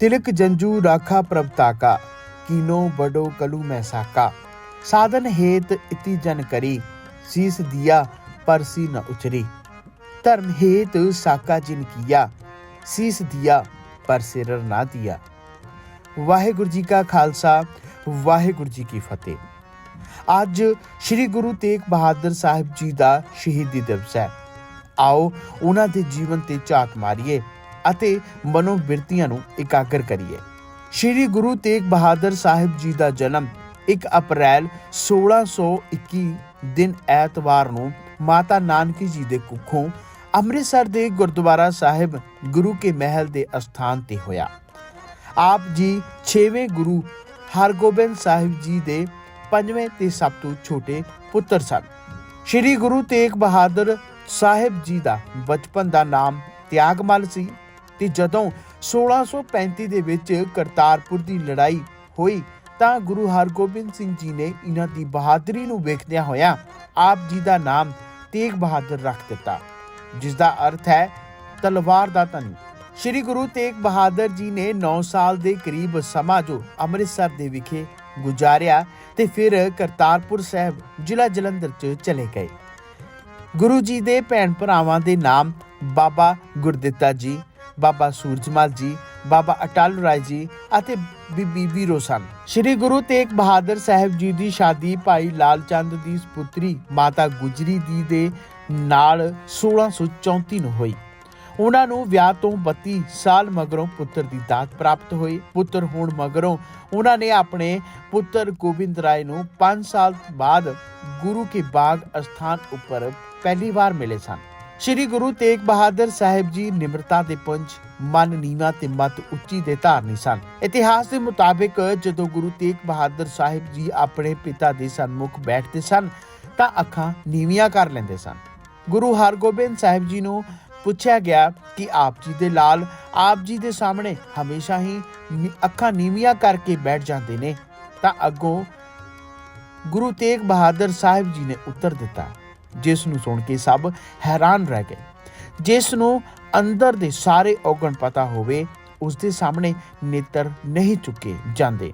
तिलक जंजू राखा प्रभता का कीनो बडो कलु में साका साधन हेत इति जन करी शीस दिया परसी न उचरी धर्म हेत साका जिन किया शीस दिया पर सिर ना दिया ਵਾਹਿਗੁਰੂ ਜੀ ਕਾ ਖਾਲਸਾ ਵਾਹਿਗੁਰੂ ਜੀ ਕੀ ਫਤਿਹ ਅੱਜ ਸ੍ਰੀ ਗੁਰੂ ਤੇਗ ਬਹਾਦਰ ਸਾਹਿਬ ਜੀ ਦਾ ਸ਼ਹੀਦੀ ਦਿਵਸ ਹੈ ਆਓ ਉਹਨਾਂ ਦੇ ਜੀਵਨ ਤੇ ਝਾਤ ਮਾਰੀਏ ਅਤੇ ਮਨੋਬਿਰਤੀਆਂ ਨੂੰ ਇਕਾਗਰ ਕਰੀਏ। ਸ੍ਰੀ ਗੁਰੂ ਤੇਗ ਬਹਾਦਰ ਸਾਹਿਬ ਜੀ ਦਾ ਜਨਮ 1 ਅਪ੍ਰੈਲ 1621 ਦਿਨ ਐਤਵਾਰ ਨੂੰ ਮਾਤਾ ਨਾਨਕੀ ਜੀ ਦੇ ਕੁੱਖੋਂ ਅੰਮ੍ਰਿਤਸਰ ਦੇ ਗੁਰਦੁਆਰਾ ਸਾਹਿਬ ਗੁਰੂ ਕੇ ਮਹਿਲ ਦੇ ਅਸਥਾਨ ਤੇ ਹੋਇਆ। ਆਪ ਜੀ 6ਵੇਂ ਗੁਰੂ ਹਰਗੋਬਿੰਦ ਸਾਹਿਬ ਜੀ ਦੇ ਪੰਜਵੇਂ ਤੇ ਸਭ ਤੋਂ ਛੋਟੇ ਪੁੱਤਰ ਸਨ। ਸ੍ਰੀ ਗੁਰੂ ਤੇਗ ਬਹਾਦਰ ਸਾਹਿਬ ਜੀ ਦਾ ਬਚਪਨ ਦਾ ਨਾਮ ਤਿਆਗਮਲ ਸੀ। ਤੇ ਜਦੋਂ 1635 ਦੇ ਵਿੱਚ ਕਰਤਾਰਪੁਰ ਦੀ ਲੜਾਈ ਹੋਈ, ਤਾਂ ਗੁਰੂ ਹਰਗੋਬਿੰਦ ਸਿੰਘ ਜੀ ਨੇ ਇਹਨਾਂ ਦੀ ਬਹਾਦਰੀ ਨੂੰ ਵੇਖਦਿਆਂ ਹੋਇਆਂ ਆਪ ਜੀ ਦਾ ਨਾਮ ਤੇਗ ਬਹਾਦਰ ਰੱਖ ਦਿੱਤਾ ਜਿਸ ਦਾ ਅਰਥ ਹੈ ਤਲਵਾਰ ਦਾ ਧਨੀ। ਸ਼੍ਰੀ ਗੁਰੂ ਤੇਗ ਬਹਾਦਰ ਜੀ ਨੇ 9 ਸਾਲ ਦੇ ਕਰੀਬ ਸਮਾਂ ਜੋ ਅੰਮ੍ਰਿਤਸਰ ਦੇ ਵਿਖੇ ਗੁਜ਼ਾਰਿਆ ਤੇ ਫਿਰ ਕਰਤਾਰਪੁਰ ਸਾਹਿਬ ਜ਼ਿਲ੍ਹਾ ਜਲੰਧਰ ਚ ਚਲੇ ਗਏ। ਗੁਰੂ ਜੀ ਦੇ ਭੈਣ ਭਰਾਵਾਂ ਦੇ ਨਾਮ ਬਾਬਾ ਗੁਰਦਿੱਤਾ ਜੀ ਬਾਬਾ ਸੂਰਜਮਲ ਜੀ, ਬਾਬਾ ਅਟਲ ਰਾਏ ਜੀ ਅਤੇ ਬੀਬੀ ਵੀਰੋ ਸਨ। ਸ੍ਰੀ ਗੁਰੂ ਤੇਗ ਬਹਾਦਰ ਸਾਹਿਬ ਜੀ ਦੀ ਸ਼ਾਦੀ ਭਾਈ ਲਾਲ ਚੰਦ ਦੀ ਸੁਪੁੱਤਰੀ ਮਾਤਾ ਗੁਜਰੀ ਦੀ ਦੇ ਨਾਲ 1634 ਨੂੰ ਹੋਈ। ਉਹਨਾਂ ਨੂੰ ਵਿਆਹ ਤੋਂ 32 ਸਾਲ ਮਗਰੋਂ ਪੁੱਤਰ ਦੀ ਦਾਤ ਪ੍ਰਾਪਤ ਹੋਈ। ਪੁੱਤਰ ਹੋਣ ਮਗਰੋਂ ਉਹਨਾਂ ਨੇ ਆਪਣੇ ਪੁੱਤਰ ਗੋਬਿੰਦ ਰਾਏ ਨੂੰ 5 ਸਾਲ ਬਾਅਦ ਗੁਰੂ ਕੇ ਬਾਗ ਅਸਥਾਨ ਉੱਪਰ ਪਹਿਲੀ ਵਾਰ ਮਿਲੇ ਸਨ। ਸ਼੍ਰੀ ਗੁਰੂ ਤੇਗ ਬਹਾਦਰ ਸਾਹਿਬ ਜੀ ਨਿਮਰਤਾ ਦੇ ਪੁੰਜ, ਮਨ ਨੀਵਾ ਤੇ ਮਤ ਉੱਚੀ ਦੇ ਧਾਰਨੀ ਸਨ। ਇਤਿਹਾਸ ਦੇ ਮੁਤਾਬਿਕ ਜਦੋਂ ਗੁਰੂ ਤੇਗ ਬਹਾਦਰ ਸਾਹਿਬ ਜੀ ਆਪਣੇ ਪਿਤਾ ਦੇ ਸਨਮੁਖ ਬੈਠਦੇ ਸਨ, ਤਾਂ ਅੱਖਾਂ ਨੀਵੀਆਂ ਕਰ ਲੈਂਦੇ ਸਨ। ਗੁਰੂ ਹਰਗੋਬਿੰਦ ਸਾਹਿਬ ਜੀ ਨੂੰ ਪੁੱਛਿਆ ਗਿਆ ਕਿ ਆਪ ਜੀ ਦੇ ਲਾਲ, ਆਪ ਜੀ ਦੇ ਸਾਹਮਣੇ ਹਮੇਸ਼ਾ ਹੀ ਅੱਖਾਂ ਨੀਵੀਆਂ ਕਰਕੇ ਬੈਠ ਜਾਂਦੇ ਨੇ, ਤਾਂ ਅੱਗੋਂ ਗੁਰੂ ਤੇਗ ਬਹਾਦਰ ਸਾਹਿਬ ਜੀ ਨੇ ਉੱਤਰ ਦਿੱਤਾ। ਜਿਸ ਨੂੰ ਸੁਣ ਕੇ ਸਭ ਹੈਰਾਨ ਰਹਿ ਗਏ। ਜਿਸ ਨੂੰ ਅੰਦਰ ਦੇ ਸਾਰੇ ਔਗਣ ਪਤਾ ਹੋਵੇ ਉਸ ਦੇ ਸਾਹਮਣੇ ਨੇਤਰ ਨਹੀਂ ਚੁੱਕੇ ਜਾਂਦੇ।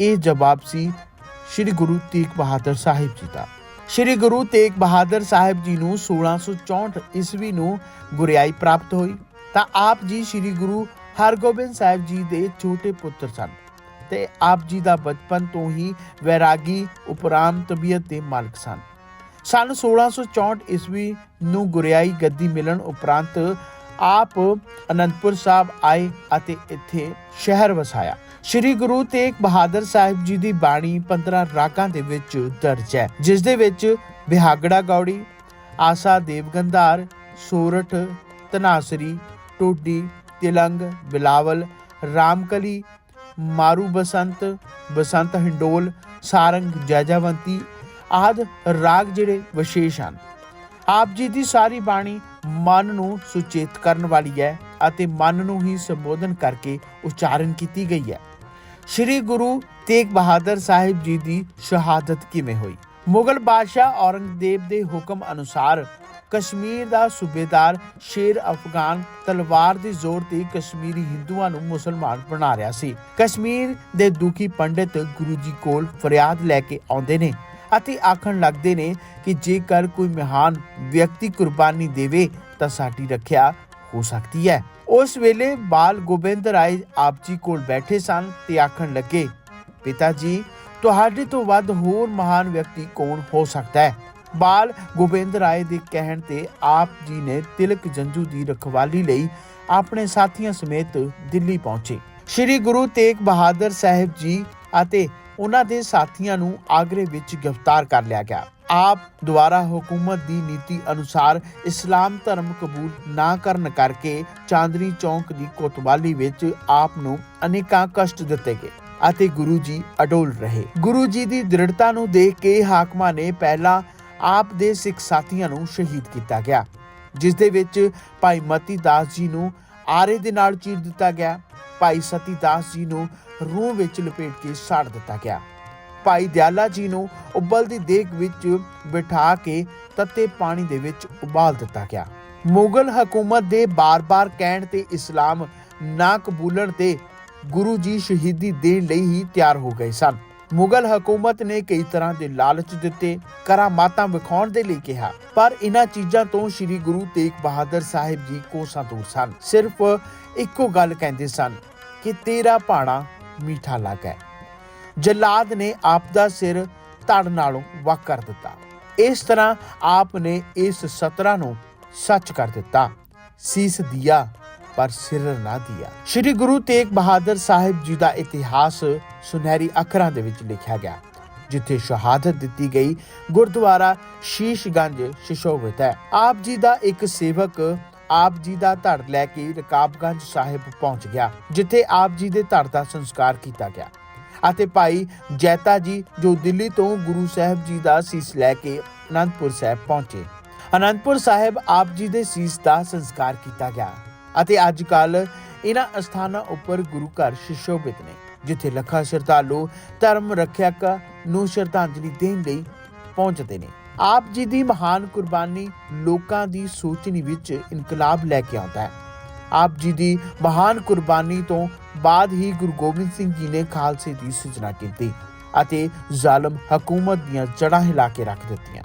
ਇਹ ਜਵਾਬ ਸੀ ਸ੍ਰੀ ਗੁਰੂ ਤੇਗ ਬਹਾਦਰ ਸਾਹਿਬ ਜੀ ਦਾ। ਸ੍ਰੀ ਗੁਰੂ ਤੇਗ ਬਹਾਦਰ ਸਾਹਿਬ ਜੀ ਨੂੰ 1664 ਈਸਵੀ ਨੂੰ ਗੁਰਿਆਈ ਪ੍ਰਾਪਤ ਹੋਈ। ਤਾਂ ਆਪ ਜੀ ਸ੍ਰੀ ਗੁਰੂ ਹਰਗੋਬਿੰਦ ਸਾਹਿਬ ਜੀ ਦੇ ਛੋਟੇ ਪੁੱਤਰ ਸਨ ਤੇ ਆਪ ਜੀ ਦਾ ਬਚਪਨ ਤੋਂ ਹੀ ਵੈਰਾਗੀ, ਉਪਰਾਮ ਤਬੀਅਤ ਦੇ ਮਾਲਕ ਸਨ। ਸਨ 1664 ਈਸਵੀ ਨੂੰ ਗੁਰਿਆਈ ਗੱਦੀ ਮਿਲਣ ਉਪਰੰਤ ਆਪ ਅਨੰਦਪੁਰ ਸਾਹਿਬ ਆਏ ਅਤੇ ਇੱਥੇ ਸ਼ਹਿਰ ਵਸਾਇਆ। ਸ਼੍ਰੀ ਗੁਰੂ ਤੇਗ ਬਹਾਦਰ ਸਾਹਿਬ ਜੀ ਦੀ ਬਾਣੀ 15 ਰਾਗਾਂ ਦੇ ਵਿੱਚ ਦਰਜ ਹੈ, ਜਿਸ ਦੇ ਵਿੱਚ ਬਿਹਾਗੜਾ ਗੌੜੀ, ਆਸਾ ਦੇਵਗੰਧਾਰ, ਸੋਰਠ ਤਨਾਸਰੀ ਟੋਡੀ, ਤਿਲੰਗ, ਬਿਲਾਵਲ, ਰਾਮਕਲੀ, ਮਾਰੂ ਬਸੰਤ ਬਸੰਤ ਹਿੰਡੋਲ, ਸਾਰੰਗ, ਜੈਜਾਵੰਤੀ ਆਦ ਰਾਗ ਜਿਹੜੇ ਵਿਸ਼ੇਸ਼ ਹਨ। ਆਪ ਜੀ ਦੀ ਸਾਰੀ ਬਾਣੀ ਮਨ ਨੂੰ ਸੁਚੇਤ ਕਰਨ ਵਾਲੀ ਹੈ ਅਤੇ ਮਨ ਨੂੰ ਹੀ ਸੰਬੋਧਨ ਕਰਕੇ ਉਚਾਰਨ ਕੀਤੀ ਗਈ ਹੈ। ਸ਼੍ਰੀ ਗੁਰੂ ਤੇਗ ਬਹਾਦਰ ਸਾਹਿਬ ਜੀ ਦੀ ਸ਼ਹਾਦਤ ਕਿਵੇਂ ਹੋਈ? ਮੁਗਲ ਬਾਦਸ਼ਾਹ ਔਰੰਗਜ਼ੇਬ ਦੇ ਹੁਕਮ ਅਨੁਸਾਰ ਕਸ਼ਮੀਰ ਦਾ ਸੂਬੇਦਾਰ ਸ਼ੇਰ ਅਫਗਾਨ ਤਲਵਾਰ ਦੇ ਜ਼ੋਰ ਤੇ ਕਸ਼ਮੀਰੀ ਹਿੰਦੂਆਂ ਨੂੰ ਮੁਸਲਮਾਨ ਬਣਾ ਰਿਹਾ ਸੀ। ਕਸ਼ਮੀਰ ਦੇ ਦੁਖੀ ਪੰਡਿਤ ਗੁਰੂ ਜੀ ਕੋਲ ਫਰਿਆਦ ਲੈ ਕੇ ਆਉਂਦੇ ਨੇ। ਅਤੇ ਆਖਣ ਲੱਗਦੇ ਨੇ ਕਿ ਜੇਕਰ ਕੋਈ ਮਹਾਨ ਵਿਅਕਤੀ ਕੁਰਬਾਨੀ ਦੇਵੇ ਤਾਂ ਸਾਡੀ ਰੱਖਿਆ ਹੋ ਸਕਦੀ ਹੈ। ਉਸ ਵੇਲੇ ਬਾਲ ਗੋਬਿੰਦ ਰਾਏ ਆਪ ਜੀ ਕੋਲ ਬੈਠੇ ਸਨ ਤੇ ਆਖਣ ਲੱਗੇ, ਪਿਤਾ ਜੀ, ਤੁਹਾਡੇ ਤੋਂ ਵੱਧ ਹੋਰ ਮਹਾਨ ਵਿਅਕਤੀ ਕੌਣ ਹੋ ਸਕਦਾ ਹੈ? ਬਾਲ ਗੋਬਿੰਦ ਰਾਏ ਦੇ ਕਹਿਣ ਤੇ ਆਪ ਜੀ ਨੇ ਤਿਲਕ ਜੰਜੂ ਦੀ ਰਖਵਾਲੀ ਲਈ ਆਪਣੇ ਸਾਥੀਆਂ ਸਮੇਤ ਦਿੱਲੀ ਪਹੁੰਚੇ। ਸ੍ਰੀ ਗੁਰੂ ਤੇਗ ਬਹਾਦਰ ਸਾਹਿਬ ਜੀ ਅਤੇ ਉਹਨਾਂ ਦੇ ਸਾਥੀਆਂ ਨੂੰ ਆਗਰੇ ਵਿੱਚ ਗ੍ਰਿਫਤਾਰ ਕਰ ਲਿਆ ਗਿਆ। ਆਪ ਦੁਆਰਾ ਹਕੂਮਤ ਦੀ ਨੀਤੀ ਅਨੁਸਾਰ ਇਸਲਾਮ ਧਰਮ ਕਬੂਲ ਨਾ ਕਰਨ ਕਰਕੇ ਚਾਂਦਨੀ ਚੌਂਕ ਦੀ ਕੋਤਵਾਲੀ ਵਿੱਚ ਆਪ ਨੂੰ ਅਨੇਕਾਂ ਕਸ਼ਟ ਦਿੱਤੇ ਗਏ ਅਤੇ ਗੁਰੂ ਜੀ ਅਡੋਲ ਰਹੇ। ਗੁਰੂ ਜੀ ਦੀ ਦ੍ਰਿੜਤਾ ਨੂੰ ਦੇਖ ਕੇ ਹਾਕਮਾਂ ਨੇ ਪਹਿਲਾਂ ਆਪ ਦੇ ਸਿੱਖ ਸਾਥੀਆਂ ਨੂੰ ਸ਼ਹੀਦ ਕੀਤਾ ਗਿਆ, ਜਿਸ ਦੇ ਵਿੱਚ ਭਾਈ ਮਤੀ ਦਾਸ ਜੀ ਨੂੰ ਆਰੇ ਦੇ ਨਾਲ ਚੀਰ ਦਿੱਤਾ ਗਿਆ, ਭਾਈ ਸਤੀ ਦਾਸ ਜੀ ਨੂੰ ਰੂਹ ਵਿੱਚ ਲਪੇਟ ਕੇ ਸਾੜ ਦਿੱਤਾ ਗਿਆ। ਭਾਈ ਦਿਆਲਾ ਜੀ ਨੂੰ ਉਬਲਦੀ ਦੇਗ ਵਿੱਚ ਬਿਠਾ ਕੇ ਤੱਤੇ ਪਾਣੀ ਦੇ ਵਿੱਚ ਉਬਾਲ ਦਿੱਤਾ ਗਿਆ। ਮੁਗਲ ਹਕੂਮਤ ਦੇ ਬਾਰ-ਬਾਰ ਕਹਿਣ ਤੇ ਇਸਲਾਮ ਨਾ ਕਬੂਲਣ ਤੇ ਗੁਰੂ ਜੀ ਸ਼ਹੀਦੀ ਦੇਣ ਲਈ ਹੀ ਤਿਆਰ ਹੋ ਗਏ ਸਨ। ਮੁਗਲ ਹਕੂਮਤ ਨੇ ਕਈ ਤਰ੍ਹਾਂ ਦੇ ਲਾਲਚ ਦਿੱਤੇ, ਕਰਾਮਾਤਾਂ ਵਿਖਾਉਣ ਦੇ ਲਈ ਕਿਹਾ, ਪਰ ਇਹਨਾਂ ਚੀਜ਼ਾਂ ਤੋਂ ਸ੍ਰੀ ਗੁਰੂ ਤੇਗ ਬਹਾਦਰ ਸਾਹਿਬ ਜੀ ਕੋਸਾਂ ਦੂਰ ਸਨ। ਸਿਰਫ ਇੱਕੋ ਗੱਲ ਕਹਿੰਦੇ ਸਨ ਕਿ ਤੇਰਾ ਭਾਣਾ ਮੀਠਾ ਲੱਗਾ ਜਲਾਦ ਨੇ ਆਪ ਦਾ ਸਿਰ ਧੜ ਨਾਲੋਂ ਵੱਖ ਕਰ ਦਿੱਤਾ। ਇਸ ਤਰ੍ਹਾਂ ਆਪ ਨੇ ਇਸ ਸਤਰਾ ਨੂੰ ਸੱਚ ਕਰ ਦਿੱਤਾ। ਸੀਸ ਦਿਆ, ਪਰ ਸਿਰ ਨਾ ਦਿਆ। ਸ੍ਰੀ ਗੁਰੂ ਤੇਗ ਬਹਾਦਰ ਸਾਹਿਬ ਜੀ ਦਾ ਇਤਿਹਾਸ ਸੁਨਹਿਰੀ ਅੱਖਰਾਂ ਦੇ ਵਿੱਚ ਲਿਖਿਆ ਗਿਆ, ਜਿੱਥੇ ਸ਼ਹਾਦਤ ਦਿੱਤੀ ਗਈ। ਗੁਰਦੁਆਰਾ ਸ਼ੀਸ਼ਗੰਜ ਸ਼ਿਸ਼ੋਭਿਤ ਹੈ। ਆਪ ਜੀ ਦਾ ਇੱਕ ਸੇਵਕ ਆਪ ਜੀ ਦਾ ਧੜ ਲੈ ਕੇ ਰਕਾਬਗੰਜ ਸਾਹਿਬ ਪਹੁੰਚ ਗਿਆ, ਜਿੱਥੇ ਆਪ ਜੀ ਦੇ ਧੜ ਦਾ ਸੰਸਕਾਰ ਕੀਤਾ ਗਿਆ। ਅਤੇ ਭਾਈ ਜੈਤਾ ਜੀ ਜੋ ਦਿੱਲੀ ਤੋਂ ਗੁਰੂ ਸਾਹਿਬ ਜੀ ਦਾ ਸੀਸ ਲੈ ਕੇ ਅਨੰਦਪੁਰ ਸਾਹਿਬ ਪਹੁੰਚੇ। ਅਨੰਦਪੁਰ ਸਾਹਿਬ ਆਪ ਜੀ ਦੇ ਸੀਸ ਦਾ ਸੰਸਕਾਰ ਕੀਤਾ ਗਿਆ ਅਤੇ ਅੱਜ ਕੱਲ ਇਹਨਾਂ ਅਸਥਾਨਾਂ ਉੱਪਰ ਗੁਰੂ ਘਰ ਸ਼ਿਸ਼ੋਭਿਤ ਨੇ, ਜਿੱਥੇ ਲੱਖਾਂ ਸ਼ਰਧਾਲੂ ਧਰਮ ਰੱਖਿਅਕ ਨੂੰ ਸ਼ਰਧਾਂਜਲੀ ਦੇਣ ਲਈ ਪਹੁੰਚਦੇ ਨੇ। ਆਪ ਜੀ ਦੀ ਮਹਾਨ ਕੁਰਬਾਨੀ ਲੋਕਾਂ ਦੀ ਸੋਚਣੀ ਵਿੱਚ ਇਨਕਲਾਬ ਲੈ ਕੇ ਆਉਂਦਾ ਹੈ। ਆਪ ਜੀ ਦੀ ਮਹਾਨ ਕੁਰਬਾਨੀ ਤੋਂ ਬਾਅਦ ਹੀ ਗੁਰੂ ਗੋਬਿੰਦ ਸਿੰਘ ਜੀ ਨੇ ਖਾਲਸੇ ਦੀ ਸਿਰਜਣਾ ਕੀਤੀ ਅਤੇ ਜ਼ਾਲਮ ਹਕੂਮਤ ਦੀਆਂ ਜੜ੍ਹਾਂ ਹਿਲਾ ਕੇ ਰੱਖ ਦਿੱਤੀਆਂ।